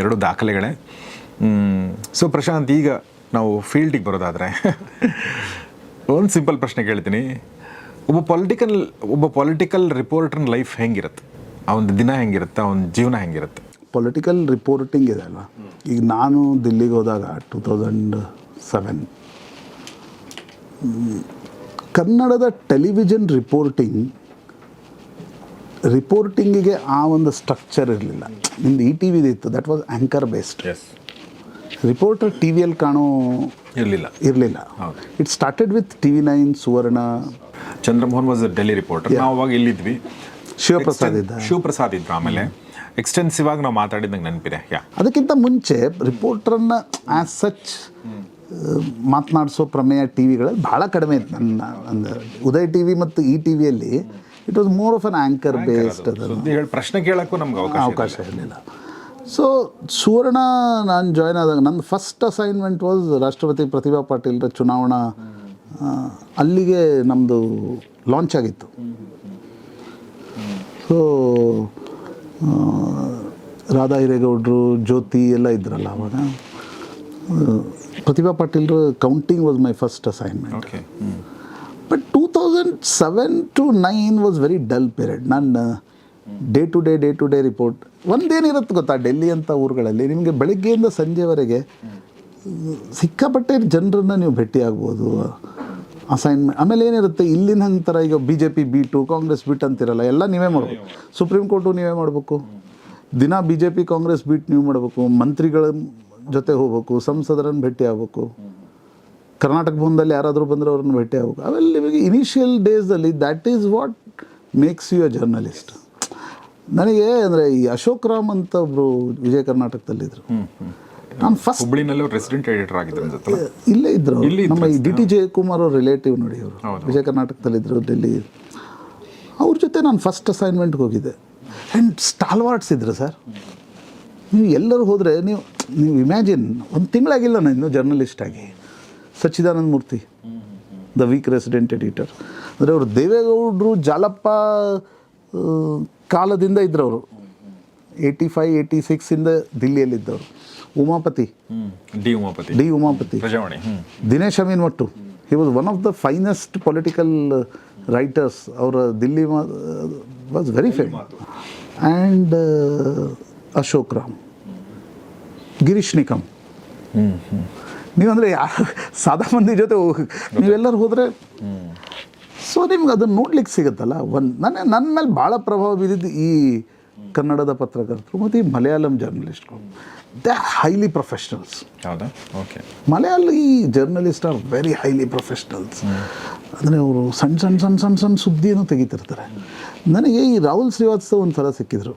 Speaker 2: ಎರಡು ದಾಖಲೆಗಳೇ. ಸೊ ಪ್ರಶಾಂತ್, ಈಗ ನಾವು ಫೀಲ್ಡಿಗೆ ಬರೋದಾದರೆ ಒಂದು ಸಿಂಪಲ್ ಪ್ರಶ್ನೆ ಕೇಳ್ತೀನಿ. ಒಬ್ಬ ಪೊಲಿಟಿಕಲ್ ಒಬ್ಬ ಪೊಲಿಟಿಕಲ್ ರಿಪೋರ್ಟರ್ನ ಲೈಫ್ ಹೆಂಗಿರುತ್ತೆ? ಅವನ ದಿನ ಹೆಂಗಿರುತ್ತೆ? ಅವನ ಜೀವನ ಹೆಂಗಿರುತ್ತೆ?
Speaker 1: ಪೊಲಿಟಿಕಲ್ ರಿಪೋರ್ಟಿಂಗ್ ಇದೆ ಅಲ್ವಾ? ಈಗ ನಾನು ದಿಲ್ಲಿಗೆ ಹೋದಾಗ ಟೂ ತೌಸಂಡ್ ಸೆವೆನ್ ಕನ್ನಡದ ಟೆಲಿವಿಷನ್ ರಿಪೋರ್ಟಿಂಗ್ ರಿಪೋರ್ಟಿಂಗಿಗೆ ಆ ಒಂದು ಸ್ಟ್ರಕ್ಚರ್ ಇರಲಿಲ್ಲ. ನಿಮ್ದು ಇ ಟಿ ವಿದು ಇತ್ತು that was anchor
Speaker 2: based
Speaker 1: reporter T ವಿಯಲ್ಲಿ ಕಾಣೋ
Speaker 2: ಇರಲಿಲ್ಲ.
Speaker 1: ಇರಲಿಲ್ಲ. It started with T V nine Suvarna
Speaker 2: Chandramohan was Delhi reporter ನಾವು ಅವಾಗ ಇಲ್ಲಿದ್ವಿ.
Speaker 1: ಶಿವಪ್ರಸಾದ್ ಇದ್ದ.
Speaker 2: ಶಿವಪ್ರಸಾದ್ ಇದ್ರು ಆಮೇಲೆ. ಎಕ್ಸ್ಟೆನ್ಸಿವ್ ಆಗಿ ನಾವು ಮಾತಾಡಿದಂಗೆ ನೆನಪಿದೆ. ಯಾ
Speaker 1: ಅದಕ್ಕಿಂತ ಮುಂಚೆ ರಿಪೋರ್ಟರನ್ನ ಆಸ್ ಸಚ್ ಮಾತನಾಡಿಸೋ ಪ್ರಮೇಯ ಟಿ ವಿಗಳಲ್ಲಿ ಭಾಳ ಕಡಿಮೆ ಇತ್ತು ನನ್ನ ಒಂದು ಉದಯ್ ಟಿ ವಿ ಮತ್ತು ಈ ಟಿ ವಿಯಲ್ಲಿ it was more of an anchor
Speaker 2: based ಅದನ್ನು. ಪ್ರಶ್ನೆ ಕೇಳೋಕ್ಕೂ ನಮ್ಗೆ ಅವಕಾಶ
Speaker 1: ಅವಕಾಶ ಇರಲಿಲ್ಲ. ಸೊ ಸುವರ್ಣ ನಾನು ಜಾಯ್ನ್ ಆದಾಗ ನನ್ನ ಫಸ್ಟ್ ಅಸೈನ್ಮೆಂಟ್ ವಾಸ್ ರಾಷ್ಟ್ರಪತಿ ಪ್ರತಿಭಾ ಪಾಟೀಲ್ರ ಚುನಾವಣಾ ಅಲ್ಲಿಗೆ ನಮ್ಮದು ಲಾಂಚ್ ಆಗಿತ್ತು. ಸೊ ರಾಧಾ ಹಿರೇಗೌಡರು ಜ್ಯೋತಿ ಎಲ್ಲ ಇದ್ರಲ್ಲ ಅವಾಗ. Pratibha ಪಾಟೀಲ್ರ counting was my first assignment
Speaker 2: okay
Speaker 1: but two thousand seven to nine was very dull period ನನ್ನ day to day day to day report ಒಂದೇನಿರುತ್ತೆ ಗೊತ್ತಾ, ಡೆಲ್ಲಿ ಅಂತ ಊರುಗಳಲ್ಲಿ, ನಿಮಗೆ ಬೆಳಗ್ಗೆಯಿಂದ ಸಂಜೆವರೆಗೆ ಸಿಕ್ಕಾಪಟ್ಟೆ ಜನರನ್ನ ನೀವು ಭೇಟಿ ಆಗ್ಬೋದು ಅಸೈನ್ಮೆಂಟ್ ಆಮೇಲೆ ಏನಿರುತ್ತೆ, ಇಲ್ಲಿನ ಥರ ಈಗ B J P beat Congress beat ಅಂತಿರಲ್ಲ, ಎಲ್ಲ ನೀವೇ ಮಾಡ್ಬೇಕು. ಸುಪ್ರೀಂ ಕೋರ್ಟು ನೀವೇ ಮಾಡಬೇಕು. ದಿನ B J P Congress beat ನೀವು ಮಾಡಬೇಕು. ಮಂತ್ರಿಗಳ ಜೊತೆ ಹೋಗ್ಬೇಕು, ಸಂಸದರನ್ನು ಭೇಟಿ ಆಗ್ಬೇಕು ಕರ್ನಾಟಕ ಭವನದಲ್ಲಿ ಯಾರಾದರೂ ಬಂದರೆ ಅವ್ರನ್ನ ಭೇಟಿ ಆಗಬೇಕು. ಅವೆಲ್ಲ ನಿಮಗೆ ಇನಿಷಿಯಲ್ ಡೇಸಲ್ಲಿ that is what makes you a journalist ನನಗೆ ಅಂದರೆ ಈ ಅಶೋಕ್ ರಾಮ್ ಅಂತ ಒಬ್ಬರು ವಿಜಯ ಕರ್ನಾಟಕದಲ್ಲಿದ್ದರು ನಾನು ಫಸ್ಟ್
Speaker 2: ಹುಬ್ಳಿನಲ್ಲಿ ರೆಸಿಡೆಂಟ್ ಎಡಿಟರ್ ಆಗಿದ್ರು ಅನ್ಸುತ್ತಲ್ಲ
Speaker 1: ಇಲ್ಲೇ
Speaker 2: ಇದ್ದರು
Speaker 1: ನಮ್ಮ ಈ ಡಿ ಟಿ ಜಯಕುಮಾರ್ ಅವ್ರ ರಿಲೇಟಿವ್ ನೋಡಿ ಅವರು. ವಿಜಯ ಕರ್ನಾಟಕದಲ್ಲಿದ್ದರು ಡೆಲ್ಲಿ. ಅವ್ರ ಜೊತೆ ನಾನು ಫಸ್ಟ್ ಅಸೈನ್ಮೆಂಟ್ಗೆ ಹೋಗಿದ್ದೆ. ಆ್ಯಂಡ್ ಸ್ಟಾಲ್ವಾರ್ಡ್ಸ್ ಇದ್ರು ಸರ್ ನೀವು ಎಲ್ಲರೂ ಹೋದರೆ ನೀವು ನೀವು ಇಮ್ಯಾಜಿನ್ ಒಂದು ತಿಂಗಳಾಗಿಲ್ಲ ನಾನು ಇನ್ನೂ ಜರ್ನಲಿಸ್ಟ್ ಆಗಿ. Sachidananda Murthy the week resident editor ಅಂದರೆ ಅವರು ದೇವೇಗೌಡರು ಜಾಲಪ್ಪ ಕಾಲದಿಂದ ಇದ್ರು ಅವರು ಏಯ್ಟಿ ಫೈವ್ ಏಯ್ಟಿ ಸಿಕ್ಸಿಂದ ದಿಲ್ಲಿಯಲ್ಲಿದ್ದವರು.
Speaker 2: Umapathi.
Speaker 1: D Umapathi.
Speaker 2: D Umapathi.
Speaker 1: Dinesh Amin Mattu. He was one of the finest political writers ಅವರ Delhi was very fame and Ashok Ram.
Speaker 2: Girish Nikam.
Speaker 1: ನೀವಂದರೆ ಸಾದಾ ಮಂದಿ ಜೊತೆ ನೀವೆಲ್ಲರೂ ಹೋದರೆ ಸೊ ನಿಮ್ಗೆ ಅದನ್ನು ನೋಡ್ಲಿಕ್ಕೆ ಸಿಗುತ್ತಲ್ಲ? ಒಂದು ನನ್ನ ನನ್ನ ಮೇಲೆ ಭಾಳ ಪ್ರಭಾವ ಬೀರಿದ್ದು ಈ ಕನ್ನಡದ ಪತ್ರಕರ್ತರು ಮತ್ತು ಈ ಮಲಯಾಳಂ ಜರ್ನಲಿಸ್ಟ್ಗಳು ದೇ ಆರ್ ಹೈಲಿ ಪ್ರೊಫೆಷ್ನಲ್ಸ್
Speaker 2: ಹೌದಾ? Okay
Speaker 1: Malayali journalist are very highly professionals ಅಂದರೆ ಅವರು ಸಣ್ಣ ಸಣ್ಣ ಸಣ್ಣ ಸಣ್ಣ ಸಣ್ಣ ಸುದ್ದಿಯನ್ನು ತೆಗಿತಿರ್ತಾರೆ. ನನಗೆ ಈ ರಾಹುಲ್ ಶ್ರೀವಾತ್ಸವ್ ಒಂದು ಸಲ ಸಿಕ್ಕಿದ್ರು.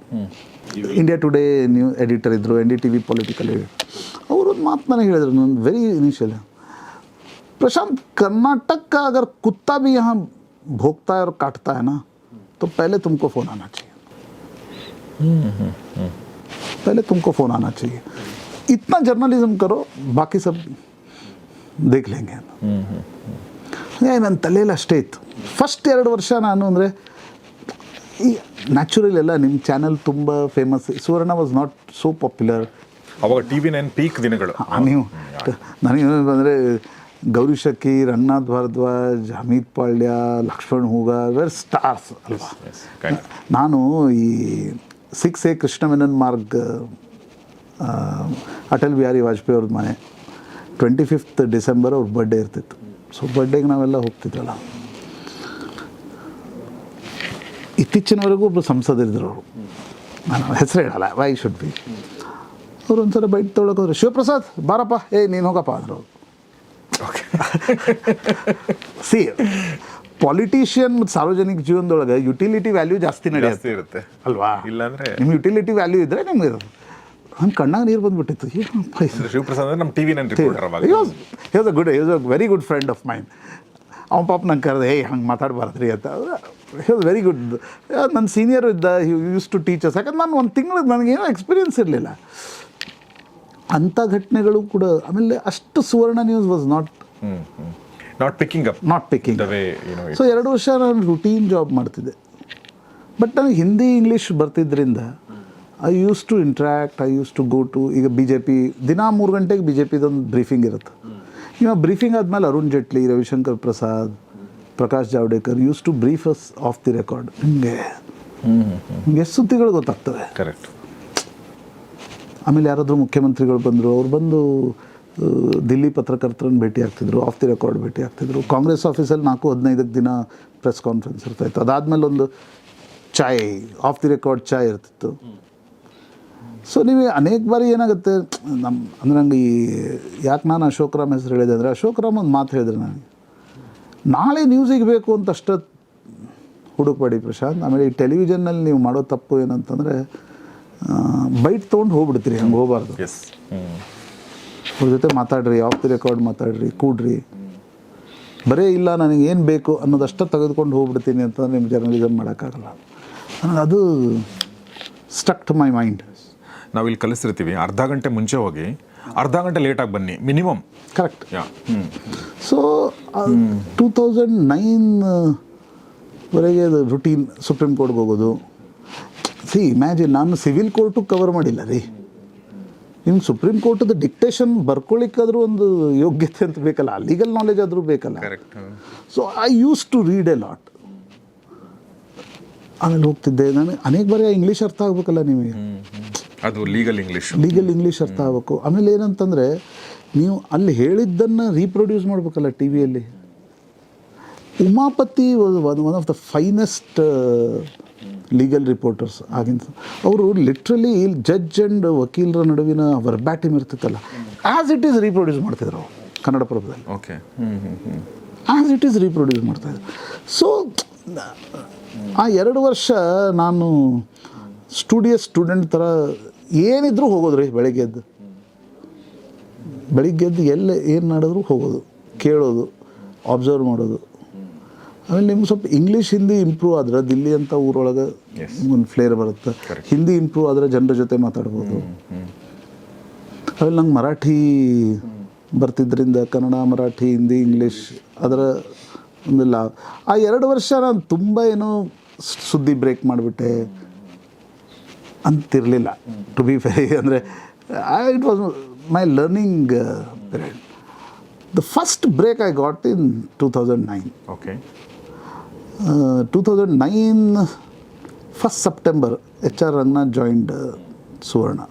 Speaker 1: ಇಂಡಿಯಾ ಟುಡೇ ನ್ಯೂ ಎಡಿಟರ್ ಇದ್ದರು N D T V political editor ಅವರು ಒಂದು ಮಾತು ನನಗೆ ಹೇಳಿದ್ರು ನಾನು ವೆರಿ ಇನಿಷಿಯಲ್ प्रशांत कर्नाटक का अगर कुत्ता भी यहाँ भोगता है और काटता है ना तो पहले तुमको फ़ोन आना चाहिए पहले तुमको फ़ोन आना चाहिए इतना जर्नलिज्म करो बाकी सब ದೇಖ್ ಲೆಂಗೆ ಏ ನನ್ನ ತಲೆಯಲ್ಲಿ ಅಷ್ಟೇ ಇತ್ತು ಫಸ್ಟ್ ಎರಡು ವರ್ಷ ನಾನು ಅಂದರೆ ಈ ನ್ಯಾಚುರಲ್ ಎಲ್ಲ ನಿಮ್ಮ ಚಾನಲ್ ತುಂಬ famous Suvarna was not so popular
Speaker 2: ಅವಾಗ ಟಿ ವಿ ನೈನ್ ಪೀಕ್ ದಿನಗಳು.
Speaker 1: ನೀವು ನನಗೆ ಅಂದರೆ Gauri Shakir Ranganath Bharadwaj Amit Palya Lakshman who were stars ಅಲ್ವಾ. ನಾನು ಈ ಸಿಕ್ಸ್ ಎ ಕೃಷ್ಣ ಮೆನನ್ ಮಾರ್ಗ್ ಅಟಲ್ ಬಿಹಾರಿ ವಾಜಪೇಯಿ ಅವ್ರದ್ದು ಮನೆ ಟ್ವೆಂಟಿ ಫಿಫ್ತ್ ಡಿಸೆಂಬರ್ ಅವ್ರ ಬರ್ಡೇ ಇರ್ತಿತ್ತು. ಸೊ ಬರ್ಡೇಗೆ ನಾವೆಲ್ಲ ಹೋಗ್ತಿದ್ವಲ್ಲ. ಇತ್ತೀಚಿನವರೆಗೂ ಒಬ್ಬರು ಸಂಸದರಿದ್ರು ಅವರು. ನಾನು ಹೆಸರು ಹೇಳಲ್ಲ ವೈ ಶುಡ್ ಬಿ ಅವ್ರು ಒಂದ್ಸಲ ಬೈಟ್ ತೊಗೊಳಕ್ಕೆ ಹೋದ್ರೆ. ಶಿವಪ್ರಸಾದ್ ಬಾರಪ್ಪ. ಏ ನೀನು ಹೋಗಪ್ಪ. ಅಂದರು
Speaker 2: ಓಕೆ
Speaker 1: ಸಿ ಪಾಲಿಟಿಷಿಯನ್ ಸಾರ್ವಜನಿಕ ಜೀವನದೊಳಗೆ ಯುಟಿಲಿಟಿ ವ್ಯಾಲ್ಯೂ ಜಾಸ್ತಿ
Speaker 2: ಜಾಸ್ತಿ
Speaker 1: ನಡೆಯುತ್ತೆ
Speaker 2: ಇರುತ್ತೆ.
Speaker 1: ಅಲ್ವಾ?
Speaker 2: ಇಲ್ಲಾಂದ್ರೆ
Speaker 1: ನಿಮ್ಮ ಯುಟಿಲಿಟಿ ವ್ಯಾಲ್ಯೂ ಇದ್ದರೆ ನಿಮ್ಗೆ ನನ್ನ ಕಣ್ಣಾಗ ನೀರು ಬಂದ್ಬಿಟ್ಟಿತ್ತು.
Speaker 2: ಶಿವಪ್ರಸಾದ್ ನಮ್ಮ
Speaker 1: TV V uh good was a very good friend of mine ಅವ್ನ ಪಾಪ ನಂಗೆ ಕರೆದೆ ಏಯ್ ಹಂಗೆ ಮಾತಾಡಬಾರ್ದ್ರಿ ಅಂತ. ಹಿ ವೆರಿ ಗುಡ್ ನನ್ನ ಸೀನಿಯರ್ ಇದ್ದ ಯೂಸ್ ಟು ಟೀಚರ್ಸ್ ಯಾಕಂದ್ರೆ ನಾನು ಒಂದು ತಿಂಗಳು ನನಗೇನೋ ಎಕ್ಸ್ಪೀರಿಯನ್ಸ್ ಇರಲಿಲ್ಲ. ಅಂಥ ಘಟನೆಗಳು ಕೂಡ ಆಮೇಲೆ ಅಷ್ಟು
Speaker 2: Suvarna news was
Speaker 1: not not
Speaker 2: picking up not picking
Speaker 1: so ಎರಡು ವರ್ಷ ನಾನು ರುಟೀನ್ ಜಾಬ್ ಮಾಡ್ತಿದ್ದೆ. ಬಟ್ ನನಗೆ Hindi English ಬರ್ತಿದ್ದರಿಂದ I used to interact I used to go to ಈಗ ಬಿ ಜೆ ಪಿ ದಿನಾ ಮೂರು ಗಂಟೆಗೆ ಬಿ ಜೆ ಪಿದೊಂದು ಬ್ರೀಫಿಂಗ್ ಇರುತ್ತೆ. ಇವಾಗ ಬ್ರೀಫಿಂಗ್ ಆದಮೇಲೆ Arun Jaitley Ravishankar Prasad Prakash Javadekar used to brief us off the record ಹಿಂಗೆ. ಹಿಂಗೆ ಸುದ್ದಿಗಳು ಗೊತ್ತಾಗ್ತವೆ.
Speaker 2: ಕರೆಕ್ಟ್
Speaker 1: ಆಮೇಲೆ ಯಾರಾದರೂ ಮುಖ್ಯಮಂತ್ರಿಗಳು ಬಂದರು, ಅವ್ರು ಬಂದು ದಿಲ್ಲಿ ಪತ್ರಕರ್ತರನ್ನು ಭೇಟಿ ಆಗ್ತಿದ್ರು ಆಫ್ ದಿ ರೆಕಾರ್ಡ್ ಭೇಟಿ ಆಗ್ತಿದ್ರು. ಕಾಂಗ್ರೆಸ್ ಆಫೀಸಲ್ಲಿ ನಾಲ್ಕು ಹದಿನೈದಕ್ಕೆ ದಿನ ಪ್ರೆಸ್ ಕಾನ್ಫರೆನ್ಸ್ ಇರ್ತಾಯಿತ್ತು ಅದಾದಮೇಲೆ ಒಂದು chai off the record chai ಇರ್ತಿತ್ತು. ಸೊ ನೀವು ಅನೇಕ ಬಾರಿ ಏನಾಗುತ್ತೆ ನಮ್ಮ ಅಂದರೆ ನಂಗೆ ಈ, ಯಾಕೆ ನಾನು ಅಶೋಕ್ ರಾಮ್ ಹೆಸರು ಹೇಳಿದೆ ಅಂದರೆ, ಅಶೋಕ್ ರಾಮ್ ಒಂದು ಮಾತು ಹೇಳಿದ್ರೆ ನನಗೆ. ನಾಳೆ ನ್ಯೂಸಿಗೆ ಬೇಕು ಅಂತ ಅಷ್ಟ ಹುಡುಕ್ಬೇಡಿ ಪ್ರಶಾಂತ್. ಆಮೇಲೆ ಈ ಟೆಲಿವಿಷನ್ನಲ್ಲಿ ನೀವು ಮಾಡೋ ತಪ್ಪು ಏನಂತಂದರೆ ಬೈಟ್ ತೊಗೊಂಡು ಹೋಗ್ಬಿಡ್ತೀರಿ ಹಂಗೆ ಹೋಗಬಾರ್ದು. ಅವ್ರ ಜೊತೆ ಮಾತಾಡ್ರಿ ಆಫ್ ದಿ ರೆಕಾರ್ಡ್ ಮಾತಾಡ್ರಿ ಕೂಡ್ರಿ. ಬರೇ ಇಲ್ಲ ನನಗೆ ಏನು ಬೇಕು ಅನ್ನೋದಷ್ಟೇ ತೆಗೆದುಕೊಂಡು ಹೋಗ್ಬಿಡ್ತೀನಿ ಅಂತಂದ್ರೆ ನಿಮ್ಮ ಜರ್ನಲಿಸಮ್ ಮಾಡೋಕ್ಕಾಗಲ್ಲ. ನನಗೆ ಅದು ಸ್ಟಕ್ ಟು ಮೈ ಮೈಂಡ್
Speaker 2: ನಾವು ಇಲ್ಲಿ ಕಲಿಸಿರ್ತೀವಿ ಅರ್ಧ ಗಂಟೆ ಮುಂಚೆ ಹೋಗಿ ಅರ್ಧ ಗಂಟೆ ಲೇಟಾಗಿ ಬನ್ನಿ ಮಿನಿಮಮ್
Speaker 1: ಕರೆಕ್ಟ್
Speaker 2: ಯಾ ಹ್ಞೂ
Speaker 1: ಸೊ ಟೂ ತೌಸಂಡ್ ನೈನ್ ವರೆಗೆ ಅದು ರುಟೀನ್ ಸುಪ್ರೀಂ ಕೋರ್ಟ್ಗೆ ಹೋಗೋದು. ಸಿ ಇಮ್ಯಾಜಿನ್ ನಾನು ಸಿವಿಲ್ ಕೋರ್ಟು ಕವರ್ ಮಾಡಿಲ್ಲ ರೀ. ನಿಮ್ಗೆ ಸುಪ್ರೀಂ ಕೋರ್ಟದ ಡಿಕ್ಟೇಷನ್ ಬರ್ಕೊಳ್ಳಿಕ್ಕಾದ್ರೂ ಒಂದು ಯೋಗ್ಯತೆ ಅಂತ ಬೇಕಲ್ಲ ಲೀಗಲ್ ನಾಲೆಜ್ ಆದರೂ ಬೇಕಲ್ಲ.
Speaker 2: Correct
Speaker 1: so I used to read a lot ಆಮೇಲೆ ಹೋಗ್ತಿದ್ದೆ. ನಾನು ಅನೇಕ ಬಾರಿ ಇಂಗ್ಲೀಷ್ ಅರ್ಥ ಆಗ್ಬೇಕಲ್ಲ ನಿಮಗೆ.
Speaker 2: ಅದು ಲೀಗಲ್ ಇಂಗ್ಲೀಷ್
Speaker 1: ಲೀಗಲ್ ಇಂಗ್ಲೀಷ್ ಅರ್ಥ ಆಗಬೇಕು. ಆಮೇಲೆ ಏನಂತಂದರೆ ನೀವು ಅಲ್ಲಿ ಹೇಳಿದ್ದನ್ನು ರೀಪ್ರೊಡ್ಯೂಸ್ ಮಾಡಬೇಕಲ್ಲ ಟಿ ವಿಯಲ್ಲಿ Umapathi one of the finest legal reporters ಆಗಿನ ಅವರು ಲಿಟ್ರಲಿ ಜಡ್ಜ್ ಆ್ಯಂಡ್ ವಕೀಲರ ನಡುವಿನ ವರ್ಬ್ಯಾಟಿಮ್ ಇರ್ತಿತ್ತಲ್ಲ ಆ್ಯಸ್ ಇಟ್ ಈಸ್ ರೀಪ್ರೊಡ್ಯೂಸ್ ಮಾಡ್ತಿದ್ರು ಅವರು Kannada ಪ್ರಭದಲ್ಲಿ.
Speaker 2: Okay as
Speaker 1: as it is reproduce ಮಾಡ್ತಾಯಿದ್ರು ಸೊ ಆ ಎರಡು ವರ್ಷ ನಾನು ಸ್ಟುಡಿಯಸ್ ಸ್ಟೂಡೆಂಟ್ ಥರ ಏನಿದ್ರೂ ಹೋಗೋದು ರೀ ಬೆಳಗ್ಗೆ ಎದ್ದು. ಬೆಳಿಗ್ಗೆ ಎದ್ದು ಎಲ್ಲ ಏನು ಮಾಡಿದ್ರು ಹೋಗೋದು ಕೇಳೋದು ಅಬ್ಸರ್ವ್ ಮಾಡೋದು. ಆಮೇಲೆ ನಿಮ್ಗೆ ಸ್ವಲ್ಪ ಇಂಗ್ಲೀಷ್ ಹಿಂದಿ ಇಂಪ್ರೂವ್ ಆದ್ರೆ ದಿಲ್ಲಿ ಅಂತ ಊರೊಳಗೆ. ಒಂದು ಫ್ಲೇರ್ ಬರುತ್ತೆ. ಹಿಂದಿ ಇಂಪ್ರೂವ್ ಆದರೆ ಜನರ ಜೊತೆ ಮಾತಾಡ್ಬೋದು. ಆಮೇಲೆ ನಂಗೆ ಮರಾಠಿ ಬರ್ತಿದ್ದರಿಂದ ಕನ್ನಡ ಮರಾಠಿ ಹಿಂದಿ ಇಂಗ್ಲೀಷ್ ಅದರ ಒಂದು ಲಾ ಆ ಎರಡು ವರ್ಷ ನಾನು ತುಂಬ ಏನೋ ಸುದ್ದಿ ಬ್ರೇಕ್ ಮಾಡಿಬಿಟ್ಟೆ ಅಂತಿರಲಿಲ್ಲ. ಟು ಬಿ ವೆರಿ ಅಂದರೆ it was my learning period the first break I got in two thousand nine
Speaker 2: okay
Speaker 1: two thousand nine first September H R Ranganath joined Suvarna